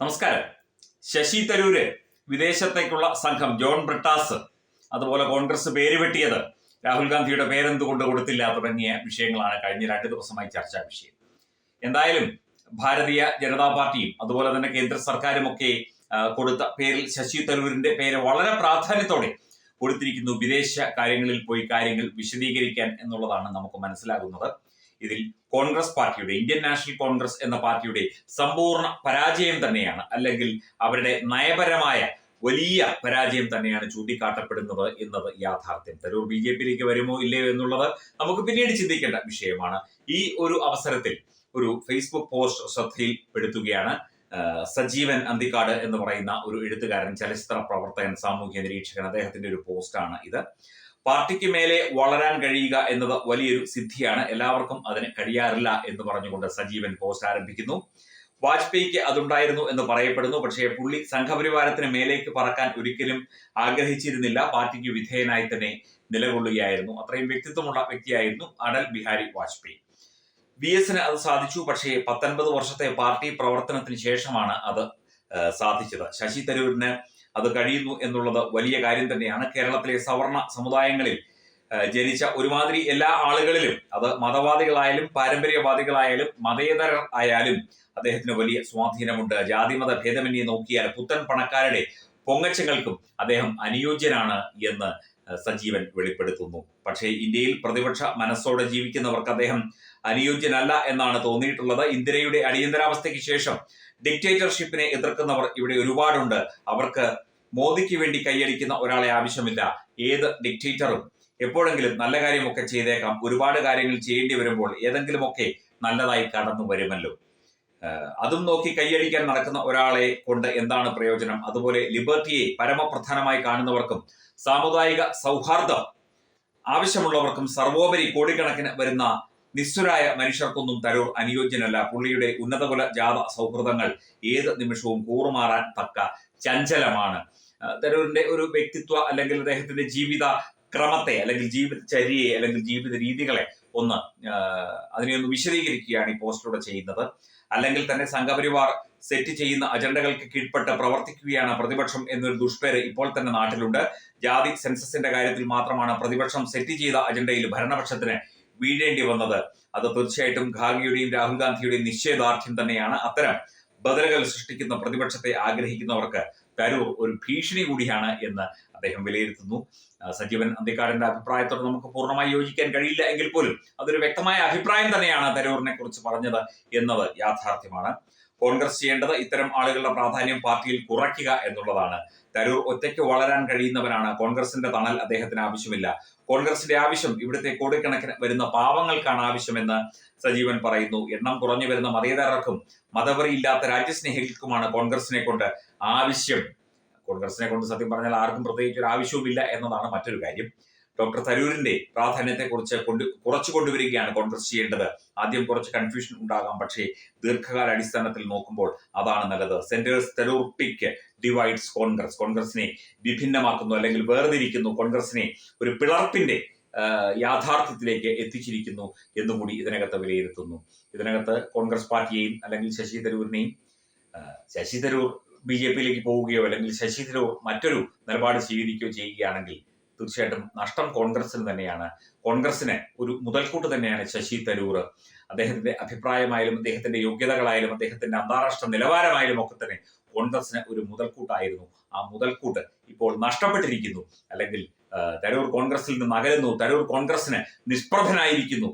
നമസ്കാരം. ശശി തരൂര് വിദേശത്തേക്കുള്ള സംഘം ജോൺ ബ്രിട്ടാസ് അതുപോലെ കോൺഗ്രസ് പേര് വെട്ടിയത്. രാഹുൽ ഗാന്ധിയുടെ പേരെന്തുകൊണ്ട് കൊടുത്തില്ല തുടങ്ങിയ വിഷയങ്ങളാണ് കഴിഞ്ഞ രണ്ട് ദിവസമായി ചർച്ചാ വിഷയം. എന്തായാലും ഭാരതീയ ജനതാ പാർട്ടിയും അതുപോലെ തന്നെ കേന്ദ്ര സർക്കാരും ഒക്കെ കൊടുത്ത പേരിൽ ശശി തരൂരിന്റെ പേര് വളരെ പ്രാധാന്യത്തോടെ കൊടുത്തിരിക്കുന്നു. വിദേശ കാര്യങ്ങളിൽ പോയി കാര്യങ്ങൾ വിശദീകരിക്കാൻ എന്നുള്ളതാണ് നമുക്ക് മനസ്സിലാകുന്നത്. ഇതിൽ കോൺഗ്രസ് പാർട്ടിയുടെ ഇന്ത്യൻ നാഷണൽ കോൺഗ്രസ് എന്ന പാർട്ടിയുടെ സമ്പൂർണ പരാജയം തന്നെയാണ്. അല്ലെങ്കിൽ അവരുടെ നയപരമായ വലിയ പരാജയം തന്നെയാണ് ചൂണ്ടിക്കാട്ടപ്പെടുന്നത് എന്നത് യാഥാർത്ഥ്യം. തരൂർ ബി ജെ പിയിലേക്ക് വരുമോ ഇല്ലയോ എന്നുള്ളത് നമുക്ക് പിന്നീട് ചിന്തിക്കേണ്ട വിഷയമാണ്. ഈ ഒരു അവസരത്തിൽ ഒരു ഫേസ്ബുക്ക് പോസ്റ്റ് ശ്രദ്ധയിൽപ്പെടുത്തുകയാണ് സജീവൻ അന്തിക്കാട് എന്ന് പറയുന്ന ഒരു എഴുത്തുകാരൻ ചലച്ചിത്ര പ്രവർത്തകൻ സാമൂഹ്യ നിരീക്ഷകൻ. അദ്ദേഹത്തിന്റെ ഒരു പോസ്റ്റാണ് ഇത്. പാർട്ടിക്ക് മേലെ വളരാൻ കഴിയുക എന്നത് വലിയൊരു സിദ്ധിയാണ്. എല്ലാവർക്കും അതിന് കഴിയാറില്ല എന്ന് പറഞ്ഞുകൊണ്ട് സജീവൻ പോസ്റ്റ് ആരംഭിക്കുന്നു. വാജ്പേയിക്ക് അതുണ്ടായിരുന്നു എന്ന് പറയപ്പെടുന്നു. പക്ഷേ പുള്ളി സംഘപരിവാരത്തിന് മേലേക്ക് പറക്കാൻ ഒരിക്കലും ആഗ്രഹിച്ചിരുന്നില്ല. പാർട്ടിക്ക് വിധേയനായി തന്നെ നിലകൊള്ളുകയായിരുന്നു. അത്രയും വ്യക്തിത്വമുള്ള വ്യക്തിയായിരുന്നു അടൽ ബിഹാരി വാജ്പേയി. ബി എസിന് അത് സാധിച്ചു. പക്ഷേ പത്തൊൻപത് വർഷത്തെ പാർട്ടി പ്രവർത്തനത്തിന് ശേഷമാണ് അത് സാധിച്ചത്. ശശി തരൂരിന് അത് കഴിയുന്നു എന്നുള്ളത് വലിയ കാര്യം തന്നെയാണ്. കേരളത്തിലെ സവർണ സമുദായങ്ങളിൽ ജനിച്ച ഒരുമാതിരി എല്ലാ ആളുകളിലും അത് മതവാദികളായാലും പാരമ്പര്യവാദികളായാലും മതേതര ആയാലും അദ്ദേഹത്തിന് വലിയ സ്വാധീനമുണ്ട്. ജാതിമത ഭേദമന്യെ നോക്കിയാൽ പുത്തൻ പണക്കാരുടെ പൊങ്ങച്ചങ്ങൾക്കും അദ്ദേഹം അനുയോജ്യനാണ് എന്ന് സജീവൻ വെളിപ്പെടുത്തുന്നു. പക്ഷേ ഇന്ത്യയിൽ പ്രതിപക്ഷ മനസ്സോടെ ജീവിക്കുന്നവർക്ക് അദ്ദേഹം അനുയോജ്യനല്ല എന്നാണ് തോന്നിയിട്ടുള്ളത്. ഇന്ദിരയുടെ അടിയന്തരാവസ്ഥയ്ക്ക് ശേഷം ഡിക്റ്റേറ്റർഷിപ്പിനെ എതിർക്കുന്നവർ ഇവിടെ ഒരുപാടുണ്ട്. അവർക്ക് മോദിക്ക് വേണ്ടി കൈയടിക്കുന്ന ഒരാളെ ആവശ്യമില്ല. ഏത് ഡിക്റ്റേറ്ററും എപ്പോഴെങ്കിലും നല്ല കാര്യമൊക്കെ ചെയ്തേക്കാം. ഒരുപാട് കാര്യങ്ങൾ ചെയ്യേണ്ടി വരുമ്പോൾ ഏതെങ്കിലുമൊക്കെ നല്ലതായി കടന്നു വരുമല്ലോ. അതും നോക്കി കൈയടിക്കാൻ നടക്കുന്ന ഒരാളെ കൊണ്ട് എന്താണ് പ്രയോജനം? അതുപോലെ ലിബർട്ടിയെ പരമപ്രധാനമായി കാണുന്നവർക്കും സാമുദായിക സൗഹാർദ്ദം ആവശ്യമുള്ളവർക്കും സർവോപരി കോടിക്കണക്കിന് വരുന്ന നിസ്വരായ മനുഷ്യർക്കൊന്നും തരൂർ അനുയോജ്യനല്ല. പുള്ളിയുടെ ഉന്നതകുല ജാത സൗഹൃദങ്ങൾ ഏത് നിമിഷവും കൂറുമാറാൻ തക്ക ചഞ്ചലമാണ്. തരൂരിന്റെ ഒരു വ്യക്തിത്വ അല്ലെങ്കിൽ അദ്ദേഹത്തിന്റെ ജീവിത ക്രമത്തെ അല്ലെങ്കിൽ ജീവിതചര്യയെ അല്ലെങ്കിൽ ജീവിത രീതികളെ ഒന്ന് അതിനെ ഒന്ന് വിശദീകരിക്കുകയാണ് ഈ പോസ്റ്റിലൂടെ ചെയ്യുന്നത്. അല്ലെങ്കിൽ തന്നെ സംഘപരിവാർ സെറ്റ് ചെയ്യുന്ന അജണ്ടകൾക്ക് കീഴ്പ്പെട്ട് പ്രവർത്തിക്കുകയാണ് പ്രതിപക്ഷം എന്നൊരു ദുഷ്പേര് ഇപ്പോൾ തന്നെ നാട്ടിലുണ്ട്. ജാതി സെൻസസിന്റെ കാര്യത്തിൽ മാത്രമാണ് പ്രതിപക്ഷം സെറ്റ് ചെയ്ത അജണ്ടയിൽ ഭരണപക്ഷത്തിന് വീഴേണ്ടി വന്നത്. അത് തീർച്ചയായിട്ടും ഖാഗിയുടെയും രാഹുൽ ഗാന്ധിയുടെയും നിശ്ചയദാർഢ്യം തന്നെയാണ്. അത്തരം ബദലുകൾ സൃഷ്ടിക്കുന്ന പ്രതിപക്ഷത്തെ ആഗ്രഹിക്കുന്നവർക്ക് തരൂർ ഒരു ഭീഷണി കൂടിയാണ് എന്ന് അദ്ദേഹം വിലയിരുത്തുന്നു. സജീവൻ അന്തിക്കാടിന്റെ അഭിപ്രായത്തോട് നമുക്ക് പൂർണമായി യോജിക്കാൻ കഴിയില്ല എങ്കിൽ പോലും അതൊരു വ്യക്തമായ അഭിപ്രായം തന്നെയാണ് തരൂറിനെ കുറിച്ച് പറഞ്ഞത് എന്നത് യാഥാർത്ഥ്യമാണ്. കോൺഗ്രസ് ചെയ്യേണ്ടത് ഇത്തരം ആളുകളുടെ പ്രാധാന്യം പാർട്ടിയിൽ കുറയ്ക്കുക എന്നുള്ളതാണ്. തരൂർ ഒറ്റയ്ക്ക് വളരാൻ കഴിയുന്നവനാണ് കോൺഗ്രസിന്റെ തണൽ അദ്ദേഹത്തിന് ആവശ്യമില്ല. കോൺഗ്രസിന്റെ ആവശ്യം ഇവിടുത്തെ കോടിക്കണക്കിന് വരുന്ന പാവങ്ങൾക്കാണ് ആവശ്യമെന്ന് സജീവൻ പറയുന്നു. എണ്ണം കുറഞ്ഞു വരുന്ന മതേതരർക്കും മതപരിയില്ലാത്ത രാജ്യസ്നേഹികൾക്കുമാണ് കോൺഗ്രസിനെ കൊണ്ട് ആവശ്യം. കോൺഗ്രസിനെ കൊണ്ട് സത്യം പറഞ്ഞാൽ ആർക്കും പ്രത്യേകിച്ച് ഒരു ആവശ്യവുമില്ല എന്നതാണ് മറ്റൊരു കാര്യം. ഡോക്ടർ തരൂരിന്റെ പ്രാധാന്യത്തെക്കുറിച്ച് കൊണ്ട് കുറച്ചു കൊണ്ടുവരികയാണ് കോൺഗ്രസ് ചെയ്യേണ്ടത്. ആദ്യം കുറച്ച് കൺഫ്യൂഷൻ ഉണ്ടാകാം. പക്ഷേ ദീർഘകാല അടിസ്ഥാനത്തിൽ നോക്കുമ്പോൾ അതാണ് നല്ലത്. Centre's Tharoor pick divides Congress. കോൺഗ്രസിനെ വിഭിന്നമാക്കുന്നു അല്ലെങ്കിൽ വേർതിരിക്കുന്നു. കോൺഗ്രസിനെ ഒരു പിളർപ്പിന്റെ യാഥാർത്ഥ്യത്തിലേക്ക് എത്തിച്ചിരിക്കുന്നു എന്നുകൂടി ഇതിനകത്ത് വിലയിരുത്തുന്നു. ഇതിനകത്ത് കോൺഗ്രസ് പാർട്ടിയെയും അല്ലെങ്കിൽ ശശി തരൂരിനെയും ശശി തരൂർ ബി ജെ പിയിലേക്ക് പോവുകയോ അല്ലെങ്കിൽ ശശി തരൂർ മറ്റൊരു നിലപാട് സ്വീകരിക്കുകയോ ചെയ്യുകയാണെങ്കിൽ തീർച്ചയായിട്ടും നഷ്ടം കോൺഗ്രസിന് തന്നെയാണ്. കോൺഗ്രസിന് ഒരു മുതൽക്കൂട്ട് തന്നെയാണ് ശശി തരൂർ. അദ്ദേഹത്തിന്റെ അഭിപ്രായമായാലും അദ്ദേഹത്തിന്റെ യോഗ്യതകളായാലും അദ്ദേഹത്തിന്റെ അന്താരാഷ്ട്ര നിലവാരമായാലും ഒക്കെ തന്നെ കോൺഗ്രസിന് ഒരു മുതൽക്കൂട്ടായിരുന്നു. ആ മുതൽക്കൂട്ട് ഇപ്പോൾ നഷ്ടപ്പെട്ടിരിക്കുന്നു. അല്ലെങ്കിൽ തരൂർ കോൺഗ്രസിൽ നിന്ന് അകലുന്നു. തരൂർ കോൺഗ്രസിന് നിഷ്പ്രഭനായിരിക്കുന്നു.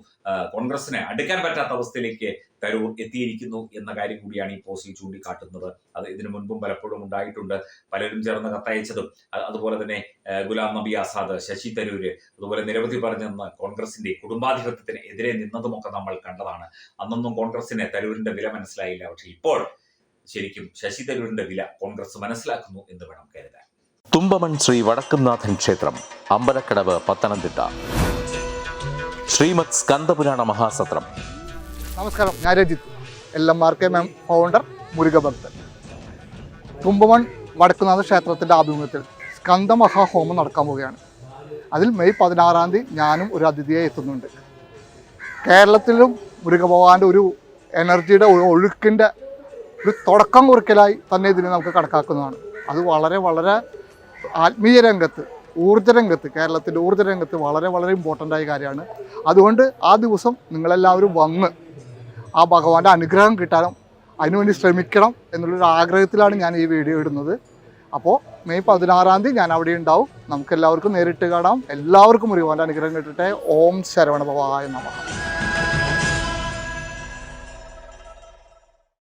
കോൺഗ്രസിനെ അടുക്കാൻ പറ്റാത്ത അവസ്ഥയിലേക്ക് തരൂർ എത്തിയിരിക്കുന്നു എന്ന കാര്യം കൂടിയാണ് ഈ പോസ്റ്റിൽ ചൂണ്ടിക്കാട്ടുന്നത്. അത് ഇതിനു മുൻപും പലപ്പോഴും ഉണ്ടായിട്ടുണ്ട്. പലരും ചേർന്ന് കത്തയച്ചതും. അതുപോലെ തന്നെ ഗുലാം നബി ആസാദ് ശശി തരൂര് അതുപോലെ നിരവധി പറഞ്ഞു നിന്ന് കോൺഗ്രസിന്റെ കുടുംബാധിപത്യത്തിന് എതിരെ നിന്നതുമൊക്കെ നമ്മൾ കണ്ടതാണ്. അന്നൊന്നും കോൺഗ്രസിന് തരൂരിന്റെ വില മനസ്സിലായില്ല. പക്ഷെ ഇപ്പോൾ ശരിക്കും ശശി തരൂരിന്റെ വില കോൺഗ്രസ് മനസ്സിലാക്കുന്നു എന്ന് വേണം കരുതാൻ. തുമ്പമൺ ശ്രീ വടക്കുംനാഥൻ ക്ഷേത്രം അമ്പലക്കടവ് പത്തനംതിട്ട. ശ്രീമത് സ്കന്ദപുരാണ മഹാസത്രം. നമസ്കാരം ഞാൻ Rajith L M R K M founder മുരുകഭക്തൻ. Thumpamon Vadakkunatha ക്ഷേത്രത്തിന്റെ ആഭിമുഖ്യത്തിൽ സ്കന്ദ മഹാഹോമം നടക്കാൻ പോവുകയാണ്. അതിൽ മെയ് പതിനാറാം തീയതി ഞാനും ഒരു അതിഥിയായി എത്തുന്നുണ്ട്. കേരളത്തിലും മുരുകഭഗവാന്റെ ഒരു എനർജിയുടെ ഒഴുക്കിന്റെ ഒരു തുടക്കം കുറിക്കലായി തന്നെ ഇതിനെ നമുക്ക് കണക്കാക്കുന്നതാണ്. അത് വളരെ വളരെ ആത്മീയ രംഗത്ത് ഊർജ രംഗത്ത് കേരളത്തിന്റെ ഊർജ രംഗത്ത് വളരെ വളരെ ഇമ്പോർട്ടന്റ് ആയ കാര്യമാണ്. അതുകൊണ്ട് ആ ദിവസം നിങ്ങളെല്ലാവരും വന്ന് ആ ഭഗവാന്റെ അനുഗ്രഹം കിട്ടാനും അതിനുവേണ്ടി ശ്രമിക്കണം എന്നുള്ളൊരു ആഗ്രഹത്തിലാണ് ഞാൻ ഈ വീഡിയോ ഇടുന്നത്. അപ്പോൾ മെയ് പതിനാറാം തീയതി ഞാൻ അവിടെ ഉണ്ടാവും. നമുക്ക് എല്ലാവർക്കും നേരിട്ട് കാണാം. എല്ലാവർക്കും ഒരുപാട് അനുഗ്രഹം കിട്ടട്ടെ. ഓം ശരവണ ഭവായ നമ.